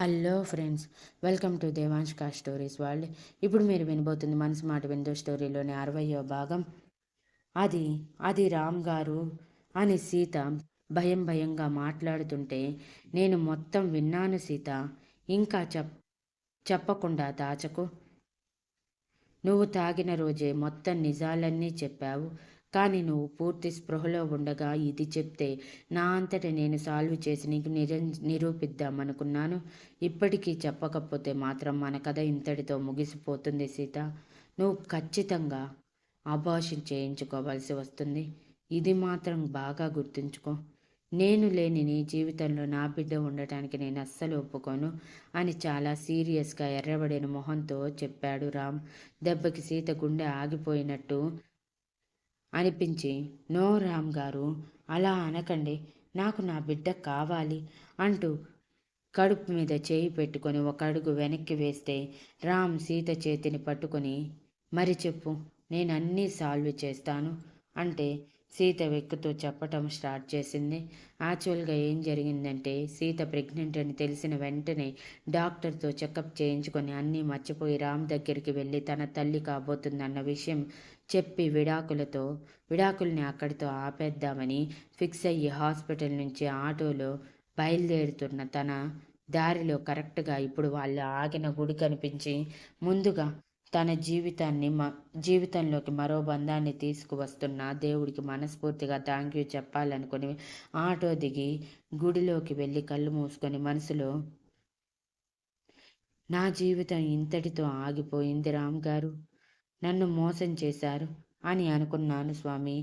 Hello friends welcome to దేవాంష్కా stories world ఇప్పుడు మీరు వినబోతుంది మనసు మాట విందో స్టోరీలోని అరవయో భాగం. అది అది రామ్ గారు అని సీత భయం భయంగా మాట్లాడుతుంటే నేను మొత్తం విన్నాను సీత. ఇంకా చెప్ చెప్పకుండా దాచకు. నువ్వు తాగిన రోజే మొత్తం నిజాలన్నీ చెప్పావు. కానీ నువ్వు పూర్తి స్పృహలో ఉండగా ఇది చెప్తే నా అంతట నేను సాల్వ్ చేసి నీకు నిరం నిరూపిద్దామనుకున్నాను. ఇప్పటికీ చెప్పకపోతే మాత్రం మన కథ ఇంతటితో ముగిసిపోతుంది సీత. నువ్వు ఖచ్చితంగా అబాషన్ చేయించుకోవాల్సి వస్తుంది. ఇది మాత్రం బాగా గుర్తుంచుకో. నేను లేని నీ జీవితంలో నా బిడ్డ ఉండటానికి నేను అస్సలు ఒప్పుకోను అని చాలా సీరియస్గా ఎర్రబడిన మొహంతో చెప్పాడు రామ్. దెబ్బకి సీత గుండె ఆగిపోయినట్టు అనిపించి నో రామ్ గారు అలా అనకండి నాకు నా బిడ్డ కావాలి అంటూ కడుపు మీద చేయి పెట్టుకొని ఒక అడుగు వెనక్కి వేస్తే రామ్ సీత చేతిని పట్టుకొని మరి చెప్పు నేను అన్నీ సాల్వ్ చేస్తాను అంటే సీత వెక్కుతో చెప్పటం స్టార్ట్ చేసింది. యాక్చువల్గా ఏం జరిగిందంటే సీత ప్రెగ్నెంట్ అని తెలిసిన వెంటనే డాక్టర్తో చెకప్ చేయించుకొని అన్నీ మర్చిపోయి రామ్ దగ్గరికి వెళ్ళి తన తల్లి కాబోతుందన్న విషయం చెప్పి విడాకులతో విడాకుల్ని అక్కడితో ఆపేద్దామని ఫిక్స్ అయ్యి హాస్పిటల్ నుంచి ఆటోలో బయలుదేరుతున్న తన దారిలో కరెక్ట్గా ఇప్పుడు వాళ్ళు ఆగిన గుడి కనిపించి ముందుగా తన జీవితాన్ని మ జీవితంలోకి మరో బంధాన్ని తీసుకువస్తున్న దేవుడికి మనస్ఫూర్తిగా థ్యాంక్ యూ చెప్పాలనుకుని ఆటో దిగి గుడిలోకి వెళ్ళి కళ్ళు మూసుకొని మనసులో నా జీవితం ఇంతటితో ఆగిపోయింది రామ్ గారు. నన్ను మోసం చేశారు అని అనుకున్నాను స్వామి.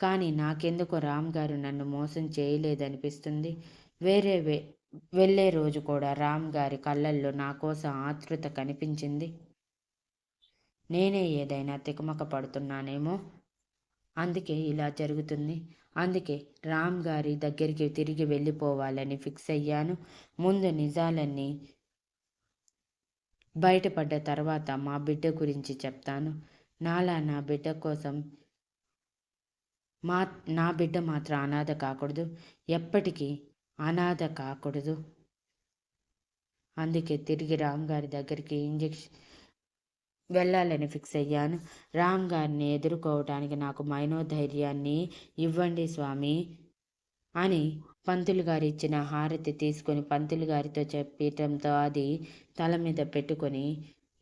కానీ నాకెందుకో రామ్ గారు నన్ను మోసం చేయలేదనిపిస్తుంది. వేరే వే వెళ్ళే రోజు కూడా రామ్ గారి కళ్ళల్లో నా కోసం ఆతృత కనిపించింది. నేనే ఏదైనా తికమక పడుతున్నానేమో? అందుకే ఇలా జరుగుతుంది. అందుకే రామ్ గారి దగ్గరికి తిరిగి వెళ్ళిపోవాలని ఫిక్స్ అయ్యాను. ముందు నిజాలన్నీ బయటపడ్డ తర్వాత మా బిడ్డ గురించి చెప్తాను. నాలా నా బిడ్డ కోసం మా నా బిడ్డ మాత్రం అనాథ కాకూడదు. ఎప్పటికీ అనాథ కాకూడదు. అందుకే తిరిగి రామ్ గారి దగ్గరికి ఇంజెక్షన్ వెళ్ళాలని ఫిక్స్ అయ్యాను. రామ్ గారిని ఎదుర్కోవటానికి నాకు మైనోధైర్యాన్ని ఇవ్వండి స్వామి అని పంతులు గారు ఇచ్చిన హారతి తీసుకొని పంతులు గారితో చెప్పటంతో అది తల మీద పెట్టుకొని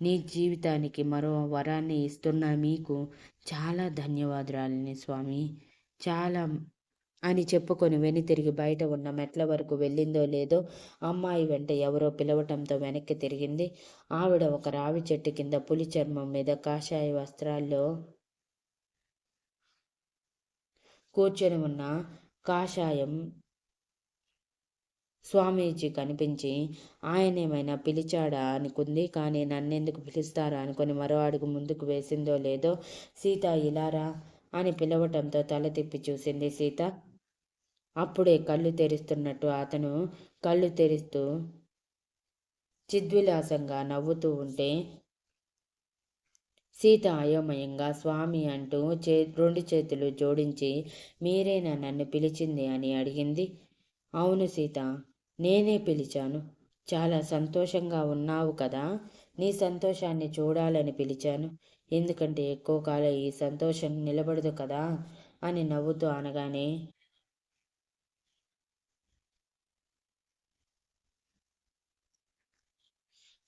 నీ జీవితానికి మరో వరాన్ని ఇస్తున్న మీకు చాలా ధన్యవాదాలని స్వామి. చాలా అని చెప్పుకొని వెనుతిరిగి బయట ఉన్న మెట్ల వరకు వెళ్ళిందో లేదో అమ్మాయి వెంట ఎవరో పిలవటంతో వెనక్కి తిరిగింది. ఆవిడ ఒక రావి చెట్టు కింద పులి చర్మం మీద కాషాయ వస్త్రాల్లో కూర్చొని ఉన్న కాషాయం స్వామీజీ కనిపించి ఆయనేమైనా పిలిచాడా అనుకుంది. కానీ నన్నెందుకు పిలుస్తారా అనుకుని మరో అడుగు ముందుకు వేసిందో లేదో సీత ఇలారా అని పిలవటంతో తల తిప్పి చూసింది సీత. అప్పుడే కళ్ళు తెరుస్తున్నట్టు అతను కళ్ళు తెరుస్తూ చిద్విలాసంగా నవ్వుతూ ఉంటే సీత అయోమయంగా స్వామి అంటూ చే రెండు చేతులు జోడించి మీరేనా నన్ను పిలిచింది అని అడిగింది. అవును సీత. నేనే పిలిచాను. చాలా సంతోషంగా ఉన్నావు కదా. నీ సంతోషాన్ని చూడాలని పిలిచాను. ఎందుకంటే ఎక్కువ కాలం ఈ సంతోషం నిలబడదు కదా అని నవ్వుతూ అనగానే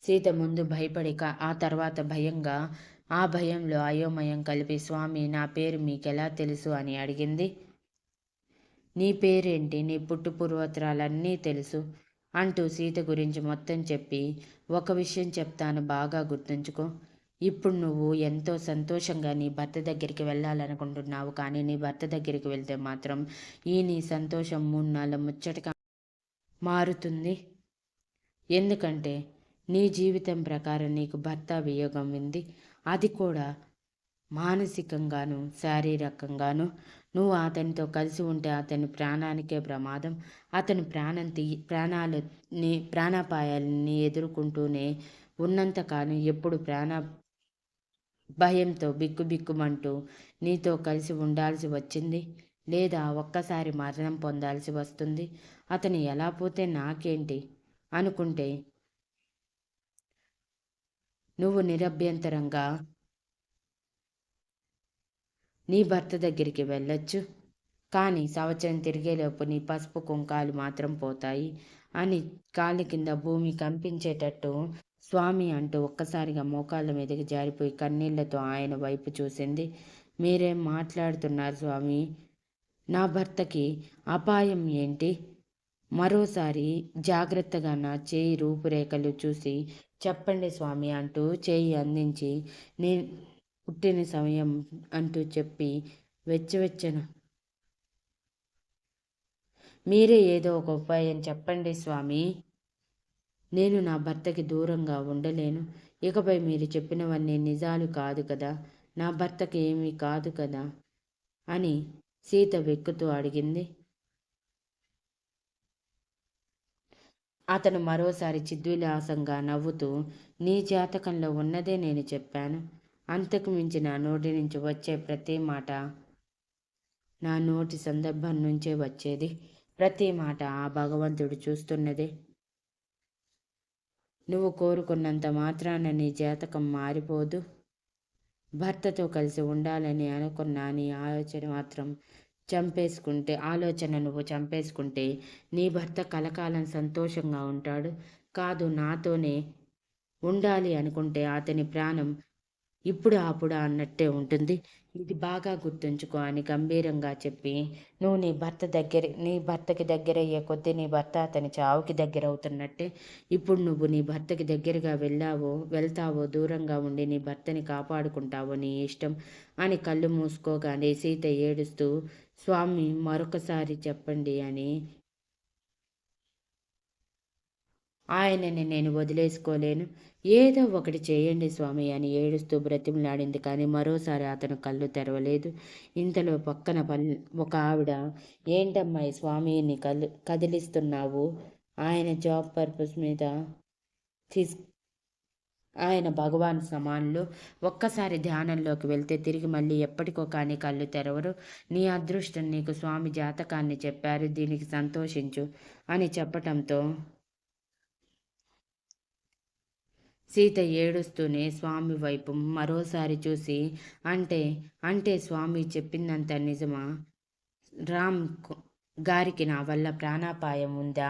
సీత ముందు భయపడిక ఆ తర్వాత భయంగా ఆ భయంలో అయోమయం కలిపి స్వామి నా పేరు మీకెలా తెలుసు? అని అడిగింది. నీ పేరేంటి? నీ పుట్టు పూర్వత్రాలన్నీ తెలుసు అంటూ సీత గురించి మొత్తం చెప్పి ఒక విషయం చెప్తాను బాగా గుర్తుంచుకో. ఇప్పుడు నువ్వు ఎంతో సంతోషంగా నీ భర్త దగ్గరికి వెళ్ళాలనుకుంటున్నావు కానీ నీ భర్త దగ్గరికి వెళ్తే మాత్రం ఈ నీ సంతోషం మూడు నాలుగు ముచ్చటగా మారుతుంది. ఎందుకంటే నీ జీవితం ప్రకారం నీకు భర్త వియోగం ఉంది. అది కూడా మానసికంగాను శారీరకంగాను నువ్వు అతనితో కలిసి ఉంటే అతని ప్రాణానికే ప్రమాదం. అతని ప్రాణం తీ ప్రాణాలని ప్రాణాపాయాలని ఎదుర్కొంటూనే ఉన్నంతకాలం ఎప్పుడు ప్రాణ భయంతో బిక్కుబిక్కుమంటూ నీతో కలిసి ఉండాల్సి వచ్చింది లేదా ఒక్కసారి మరణం పొందాల్సి వస్తుంది? అతను ఎలా పోతే నాకేంటి? అనుకుంటే నువ్వు నిరభ్యంతరంగా నీ భర్త దగ్గరికి వెళ్ళొచ్చు. కానీ సంవత్సరం తిరిగేలోపు నీ పసుపు కుంకాలు మాత్రం పోతాయి అని కాళ్ళ కింద భూమి కంపించేటట్టు స్వామి అంటూ ఒక్కసారిగా మోకాళ్ళ మీదకి జారిపోయి కన్నీళ్ళతో ఆయన వైపు చూసింది. మీరేం మాట్లాడుతున్నారు స్వామి? నా భర్తకి అపాయం ఏంటి? మరోసారి జాగ్రత్తగా నా చేయి రూపురేఖలు చూసి చెప్పండి స్వామి అంటూ చేయి అందించి నేను పుట్టిన సమయం అంటూ చెప్పి వెచ్చవెచ్చన. మీరే ఏదో ఒక ఉపాయం చెప్పండి స్వామి. నేను నా భర్తకి దూరంగా ఉండలేను. ఇకపై మీరు చెప్పినవన్నీ నిజాలు కాదు కదా. నా భర్తకి ఏమీ కాదు కదా అని సీత వెక్కుతూ అడిగింది. అతను మరోసారి చిద్విలాసంగా నవ్వుతూ నీ జాతకంలో ఉన్నదే నేను చెప్పాను. అంతకు మించి నా నోటి నుంచి వచ్చే ప్రతి మాట నా నోటి సందర్భం నుంచే వచ్చేది. ప్రతి మాట ఆ భగవంతుడు చూస్తున్నదే. నువ్వు కోరుకున్నంత మాత్రాన నీ జాతకం మారిపోదు. భర్తతో కలిసి ఉండాలని అనుకున్న నీ ఆలోచన మాత్రం చంపేసుకుంటే ఆలోచన నువ్వు చంపేసుకుంటే నీ భర్త కలకాలం సంతోషంగా ఉంటాడు. కాదు నాతోనే ఉండాలి అనుకుంటే అతని ప్రాణం ఇప్పుడు అప్పుడు అన్నట్టే ఉంటుంది. ఇది బాగా గుర్తుంచుకో అని గంభీరంగా చెప్పి నువ్వు నీ భర్త దగ్గర నీ భర్తకి దగ్గర అయ్యే కొద్దీ నీ భర్త అతని చావుకి దగ్గర అవుతున్నట్టే ఇప్పుడు నువ్వు నీ భర్తకి దగ్గరగా వెళ్ళావో వెళ్తావో దూరంగా ఉండి నీ భర్తని కాపాడుకుంటావో నీ ఇష్టం అని కళ్ళు మూసుకోగానే సీత ఏడుస్తూ స్వామి మరొకసారి చెప్పండి అని ఆయనని నేను వదిలేసుకోలేను. ఏదో ఒకటి చేయండి స్వామి అని ఏడుస్తూ బ్రతిమలాడింది కానీ మరోసారి అతను కళ్ళు తెరవలేదు. ఇంతలో పక్కన పల్ ఒక ఆవిడ ఏంటమ్మాయి స్వామిని కలు కదిలిస్తున్నావు? ఆయన జాబ్ పర్పస్ మీద తీసు ఆయన భగవాన్ సమాన్లు. ఒక్కసారి ధ్యానంలోకి వెళ్తే తిరిగి మళ్ళీ ఎప్పటికో కానీ కళ్ళు తెరవరు. నీ అదృష్టం నీకు స్వామి జాతకాన్ని చెప్పారు దీనికి సంతోషించు అని చెప్పటంతో సీత ఏడుస్తూనే స్వామి వైపు మరోసారి చూసి అంటే అంటే స్వామి చెప్పిందంత నిజమా? రామ్ గారికి నా వల్ల ప్రాణాపాయం ఉందా?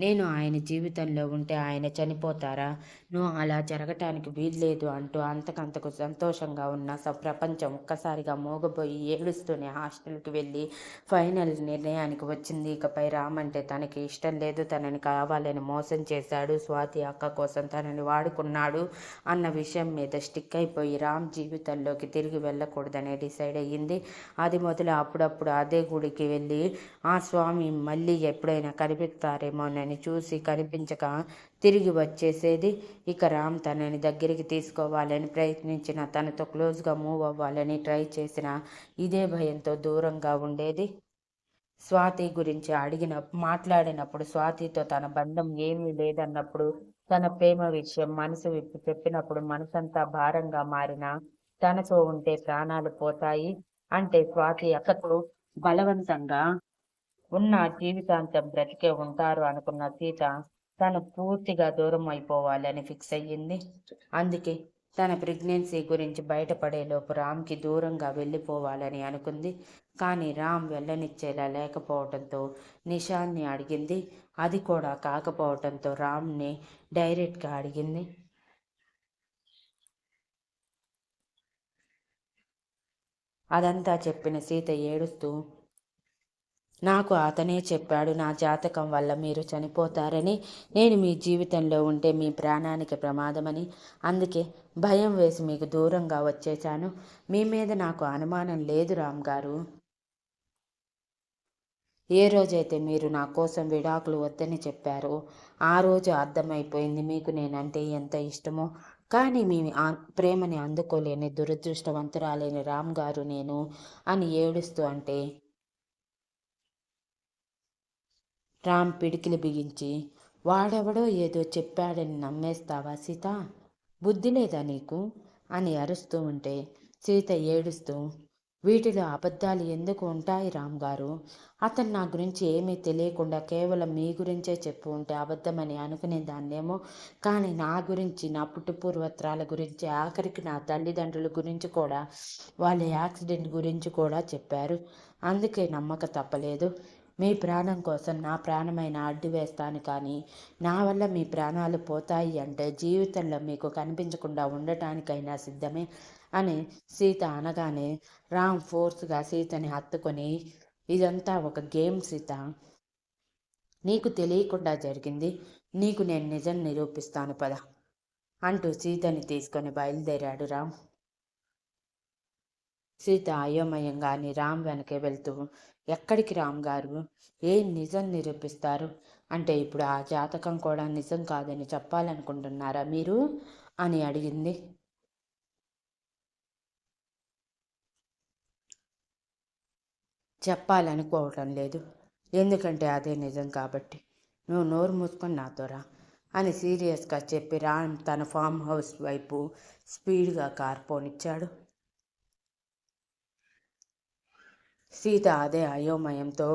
నేను ఆయన జీవితంలో ఉంటే ఆయన చనిపోతారా? నువ్వు అలా జరగటానికి వీల్లేదు అంటూ అంతకంతకు సంతోషంగా ఉన్న ప్రపంచం ఒక్కసారిగా మోగబోయి ఏడుస్తూనే హాస్టల్కి వెళ్ళి ఫైనల్ నిర్ణయానికి వచ్చింది. ఇకపై రామంటే తనకి ఇష్టం లేదు. తనని కావాలని మోసం చేశాడు. స్వాతి అక్క కోసం తనని వాడుకున్నాడు అన్న విషయం మీద స్టిక్ అయిపోయి రామ్ జీవితంలోకి తిరిగి వెళ్ళకూడదని డిసైడ్ అయ్యింది. అది మొదలు అప్పుడప్పుడు అదే గుడికి వెళ్ళి ఆ స్వామి మళ్ళీ ఎప్పుడైనా కనిపిస్తారేమోనని చూసి కనిపించక తిరిగి వచ్చేసేది. ఇక రామ్ తనని దగ్గరికి తీసుకోవాలని ప్రయత్నించిన తనతో క్లోజ్గా మూవ్ అవ్వాలని ట్రై చేసిన ఇదే భయంతో దూరంగా ఉండేది. స్వాతి గురించి అడిగిన మాట్లాడినప్పుడు స్వాతితో తన బంధం ఏమీ లేదన్నప్పుడు తన ప్రేమ విషయం మనసు విప్పి చెప్పినప్పుడు మనసంతా భారంగా మారిన తనతో ఉంటే ప్రాణాలు పోతాయి అంటే స్వాతి అక్కతో బలవంతంగా ఉన్న జీవితాంతం బ్రతికే ఉంటారు అనుకున్న సీత తను పూర్తిగా దూరం అయిపోవాలని ఫిక్స్ అయ్యింది. అందుకే తన ప్రెగ్నెన్సీ గురించి బయటపడేలోపు రామ్కి దూరంగా వెళ్ళిపోవాలని అనుకుంది. కానీ రామ్ వెళ్ళనిచ్చేలా లేకపోవడంతో నిషాన్ని అడిగింది. అది కూడా కాకపోవడంతో రామ్ని డైరెక్ట్గా అడిగింది. అదంతా చెప్పిన సీత ఏడుస్తూ నాకు అతనే చెప్పాడు నా జాతకం వల్ల మీరు చనిపోతారని. నేను మీ జీవితంలో ఉంటే మీ ప్రాణానికి ప్రమాదమని. అందుకే భయం వేసి మీకు దూరంగా వచ్చేశాను. మీ మీద నాకు అనుమానం లేదు రామ్ గారు. ఏ రోజైతే మీరు నా కోసం విడాకులు వద్దని చెప్పారో ఆ రోజు అర్థమైపోయింది మీకు నేనంటే ఎంత ఇష్టమో. కానీ మీ ప్రేమని అందుకోలేని దురదృష్టవంతురాలేని రామ్ గారు నేను అని ఏడుస్తూ అంటే రామ్ పిడికిలి బిగించి వాడెవడో ఏదో చెప్పాడని నమ్మేస్తావా సీత? బుద్ధి లేదా నీకు? అని అరుస్తూ ఉంటే సీత ఏడుస్తూ వీటిలో అబద్ధాలు ఎందుకు ఉంటాయి రామ్ గారు? అతను నా గురించి ఏమీ తెలియకుండా కేవలం మీ గురించే చెప్పు ఉంటే అబద్ధమని అనుకునేదాన్నేమో కానీ నా గురించి నా పుట్టుపూర్వత్రాల గురించి ఆఖరికి నా తల్లిదండ్రుల గురించి కూడా వాళ్ళ యాక్సిడెంట్ గురించి కూడా చెప్పారు. అందుకే నమ్మక తప్పలేదు. మీ ప్రాణం కోసం నా ప్రాణమైన అడ్డు వేస్తాను కానీ నా వల్ల మీ ప్రాణాలు పోతాయి అంటే జీవితంలో మీకు కనిపించకుండా ఉండటానికైనా సిద్ధమే అని సీత అనగానే రామ్ ఫోర్స్గా సీతని హత్తుకొని ఇదంతా ఒక గేమ్ సీత. నీకు తెలియకుండా జరిగింది. నీకు నేను నిజం నిరూపిస్తాను పద అంటూ సీతని తీసుకొని బయలుదేరాడు రామ్. సీత అయోమయంగాని రామ్ వెనకే వెళ్తూ ఎక్కడికి రామ్ గారు? ఏం నిజం నిరూపిస్తారు? అంటే ఇప్పుడు ఆ జాతకం కూడా నిజం కాదని చెప్పాలనుకుంటున్నారా మీరు? అని అడిగింది. చెప్పాలనుకోవటం లేదు. ఎందుకంటే అదే నిజం కాబట్టి. నువ్వు నోరు మూసుకొని నాతో రా అని సీరియస్గా చెప్పి రామ్ తన ఫామ్ హౌస్ వైపు స్పీడ్గా కార్ పోనిచ్చాడు. సీత అదే అయోమయంతో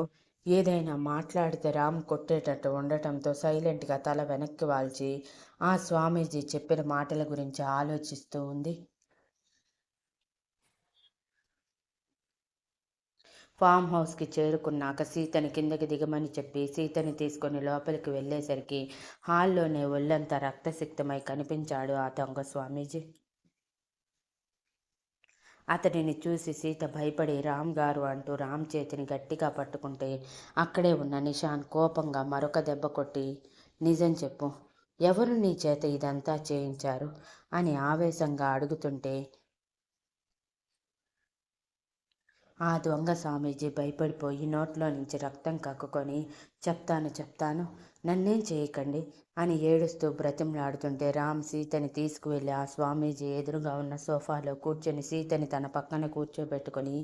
ఏదైనా మాట్లాడితే రామ్ కొట్టేటట్టు ఉండటంతో సైలెంట్గా తల వెనక్కి వాల్చి ఆ స్వామీజీ చెప్పిన మాటల గురించి ఆలోచిస్తూ ఉంది. ఫామ్ హౌస్కి చేరుకున్నాక సీతని కిందకి దిగమని చెప్పి సీతని తీసుకొని లోపలికి వెళ్ళేసరికి హాల్లోనే ఒళ్ళంతా రక్తసిక్తమై కనిపించాడు ఆ దొంగ స్వామీజీ. అతడిని చూసి సీత భయపడి రామ్ గారు అంటూ రామ్ చేతిని గట్టిగా పట్టుకుంటే అక్కడే ఉన్న నిషాన్ కోపంగా మరొక దెబ్బ కొట్టి నిజం చెప్పు ఎవరు నీ చేత ఇదంతా చేయించారు? అని ఆవేశంగా అడుగుతుంటే ఆ దొంగ స్వామీజీ భయపడిపోయి నోట్లో నుంచి రక్తం కక్కుకొని చెప్తాను చెప్తాను నన్నేం చేయకండి అని ఏడుస్తూ బ్రతిమలాడుతుంటే రామ్ సీతని తీసుకువెళ్ళి ఆ స్వామీజీ ఎదురుగా ఉన్న సోఫాలో కూర్చొని సీతని తన పక్కన కూర్చోబెట్టుకొని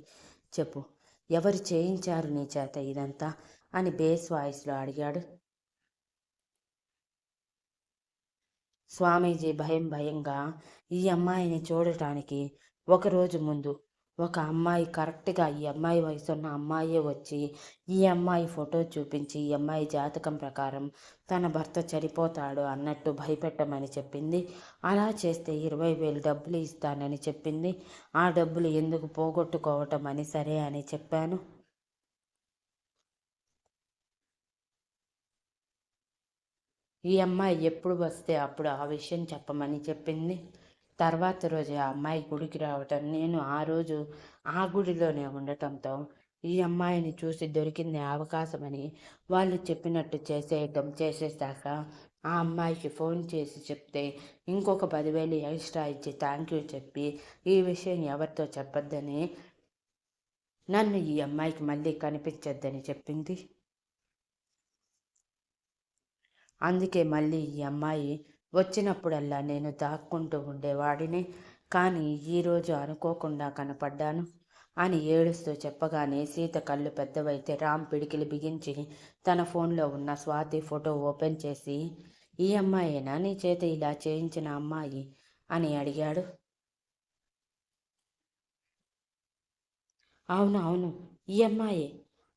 చెప్పు ఎవరు చేయించారు నీ చేత ఇదంతా? అని బేస్ వాయిస్లో అడిగాడు. స్వామీజీ భయం భయంగా ఈ అమ్మాయిని చూడటానికి ఒకరోజు ముందు ఒక అమ్మాయి కరెక్ట్గా ఈ అమ్మాయి వయసు ఉన్న అమ్మాయే వచ్చి ఈ అమ్మాయి ఫోటో చూపించి ఈ అమ్మాయి జాతకం ప్రకారం తన భర్త చనిపోతాడు అన్నట్టు భయపెట్టమని చెప్పింది. అలా చేస్తే ఇరవై వేలు డబ్బులు ఇస్తానని చెప్పింది. ఆ డబ్బులు ఎందుకు పోగొట్టుకోవటం అని సరే అని చెప్పాను. ఈ అమ్మాయి ఎప్పుడు వస్తే అప్పుడు ఆ విషయం చెప్పమని చెప్పింది. తర్వాత రోజు ఆ అమ్మాయి గుడికి రావటం నేను ఆ రోజు ఆ గుడిలోనే ఉండటంతో ఈ అమ్మాయిని చూసి దొరికింది అవకాశమని వాళ్ళు చెప్పినట్టు చేసేయటం చేసేసాక ఆ అమ్మాయికి ఫోన్ చేసి చెప్తే ఇంకొక పదివేలు ఎక్స్ట్రా ఇచ్చి థ్యాంక్ యూ చెప్పి ఈ విషయం ఎవరితో చెప్పొద్దని నన్ను ఈ అమ్మాయికి మళ్ళీ కనిపించొద్దని చెప్పింది. అందుకే మళ్ళీ ఈ అమ్మాయి వచ్చినప్పుడల్లా నేను దాక్కుంటూ ఉండేవాడిని. కానీ ఈరోజు అనుకోకుండా కనపడ్డాను అని ఏడుస్తూ చెప్పగానే సీత కళ్ళు పెద్దవైతే రామ్ పిడికిలు బిగించి తన ఫోన్లో ఉన్న స్వాతి ఫోటో ఓపెన్ చేసి ఈ అమ్మాయేనా? నీ చేత ఇలా చేయించిన అమ్మాయి? అని అడిగాడు. అవును అవును ఈ అమ్మాయే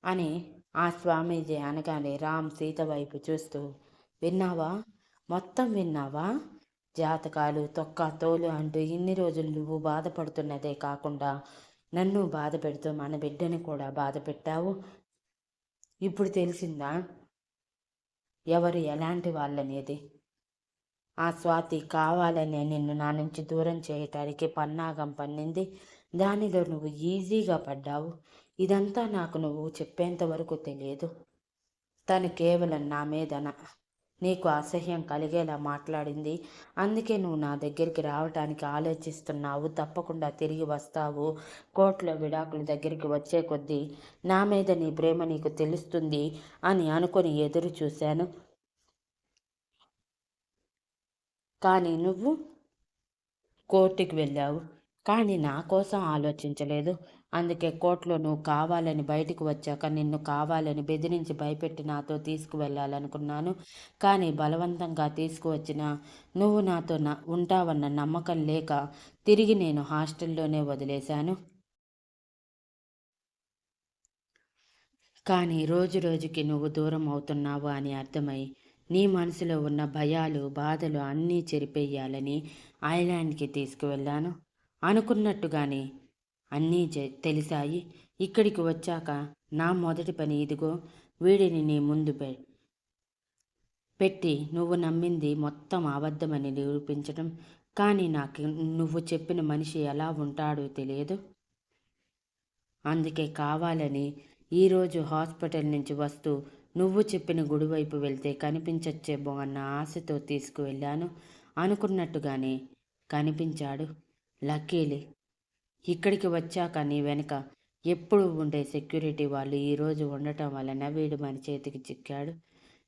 అని ఆ స్వామీజీ అనగానే రామ్ సీత వైపు చూస్తూ విన్నావా? మొత్తం విన్నావా? జాతకాలు తొక్క తోలు అంటూ ఇన్ని రోజులు నువ్వు బాధపడుతున్నదే కాకుండా నన్ను బాధ పెడుతూ మన బిడ్డని కూడా బాధ పెట్టావు. ఇప్పుడు తెలిసిందా? ఎవరు ఎలాంటి వాళ్ళనేది? ఆ స్వాతి కావాలనే నిన్ను నా నుంచి దూరం చేయటానికి పన్నాగం పన్నింది. దానిలో నువ్వు ఈజీగా పడ్డావు. ఇదంతా నాకు నువ్వు చెప్పేంత వరకు తెలియదు. తను కేవలం నా మీద నీకు అసహ్యం కలిగేలా మాట్లాడింది. అందుకే నువ్వు నా దగ్గరికి రావటానికి ఆలోచిస్తున్నావు. తప్పకుండా తిరిగి వస్తావు. కోర్టులో విడాకుల దగ్గరికి వచ్చే కొద్దీ నా మీద నీ ప్రేమ నీకు తెలుస్తుంది అని అనుకుని ఎదురు చూశాను. కానీ నువ్వు కోర్టుకి వెళ్ళావు. కానీ నా కోసం ఆలోచించలేదు. అందుకే కోర్టులో నువ్వు కావాలని బయటకు వచ్చాక నిన్ను కావాలని బెదిరించి భయపెట్టి నాతో తీసుకువెళ్ళాలనుకున్నాను. కానీ బలవంతంగా తీసుకువచ్చిన నువ్వు నాతో నా ఉంటావన్న నమ్మకం లేక తిరిగి నేను హాస్టల్లోనే వదిలేశాను. కానీ రోజు రోజుకి నువ్వు దూరం అవుతున్నావు అని అర్థమై నీ మనసులో ఉన్న భయాలు బాధలు అన్నీ చెరిపేయాలని ఐలాండ్కి తీసుకువెళ్ళాను. అనుకున్నట్టుగానే అన్నీ తెలిసాయి. ఇక్కడికి వచ్చాక నా మొదటి పని ఇదిగో వీడిని నీ ముందు పె పెట్టి నువ్వు నమ్మింది మొత్తం అబద్ధమని నిరూపించడం కానీ నాకు నువ్వు చెప్పిన మనిషి ఎలా ఉంటాడో తెలియదు. అందుకే కావాలని ఈరోజు హాస్పిటల్ నుంచి వస్తూ నువ్వు చెప్పిన గుడి వైపు వెళ్తే కనిపించచ్చేమో అన్న ఆశతో తీసుకువెళ్ళాను. అనుకున్నట్టుగానే కనిపించాడు. లక్కీలే ఇక్కడికి వచ్చాక నీ వెనుక ఎప్పుడు ఉండే సెక్యూరిటీ వాళ్ళు ఈరోజు ఉండటం వలన వీడు మన చేతికి చిక్కాడు.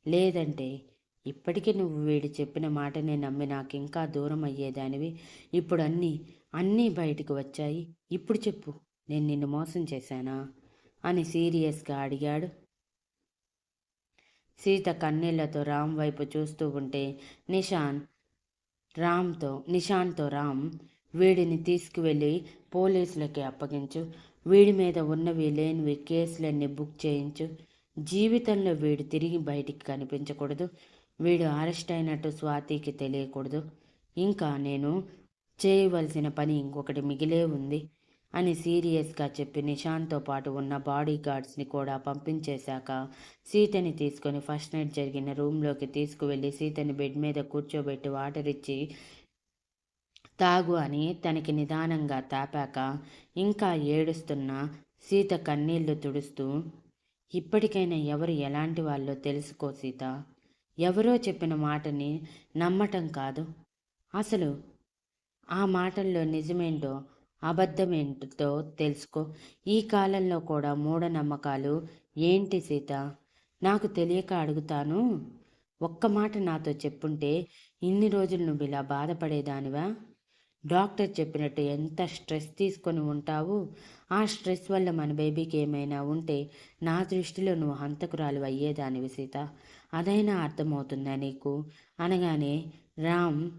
లేదంటే ఇప్పటికీ నువ్వు వీడు చెప్పిన మాటనే నమ్మి నాకు ఇంకా దూరం అయ్యేదానివి. ఇప్పుడు అన్నీ అన్నీ బయటకు వచ్చాయి. ఇప్పుడు చెప్పు నేను నిన్ను మోసం చేశానా? అని సీరియస్గా అడిగాడు. సీత కన్నీళ్ళతో రామ్ వైపు చూస్తూ ఉంటే నిషాన్ రామ్తో నిషాన్తో రామ్ వీడిని తీసుకువెళ్ళి పోలీసులకి అప్పగించు. వీడి మీద ఉన్నవి లేనివి కేసులన్నీ బుక్ చేయించు. జీవితంలో వీడు తిరిగి బయటికి కనిపించకూడదు. వీడు అరెస్ట్ అయినట్టు స్వాతికి తెలియకూడదు. ఇంకా నేను చేయవలసిన పని ఇంకొకటి మిగిలే ఉంది అని సీరియస్గా చెప్పి నిషాన్తో పాటు ఉన్న బాడీ గార్డ్స్ని కూడా పంపించేశాక సీతని తీసుకొని ఫస్ట్ నైట్ జరిగిన రూమ్లోకి తీసుకువెళ్ళి సీతని బెడ్ మీద కూర్చోబెట్టి వాటర్ ఇచ్చి తాగు అని తనకి నిదానంగా తాపాక ఇంకా ఏడుస్తున్న సీత కన్నీళ్ళు తుడుస్తూ ఇప్పటికైనా ఎవరు ఎలాంటి వాళ్ళో తెలుసుకో సీత. ఎవరో చెప్పిన మాటని నమ్మటం కాదు. అసలు ఆ మాటల్లో నిజమేంటో అబద్ధమేంటో తెలుసుకో. ఈ కాలంలో కూడా మూఢనమ్మకాలు ఏంటి సీత? నాకు తెలియక అడుగుతాను. ఒక్క మాట నాతో చెప్పుంటే ఇన్ని రోజులు నువ్వు ఇలా బాధపడేదానివా? డాక్టర్ చెప్పినట్టు ఎంత స్ట్రెస్ తీసుకొని ఉంటావు? ఆ స్ట్రెస్ వల్ల మన బేబీకి ఏమైనా ఉంటే నా దృష్టిలో నువ్వు హంతకురాలు అయ్యేదానివి సీత. అదైనా అర్థమవుతుందా నీకు? అనగానే రామ్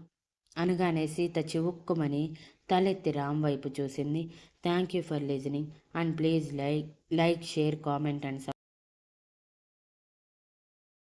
అనగానే సీత చివుక్కుమని తలెత్తి రామ్ వైపు చూసింది. Thank you for listening and please like like share comment and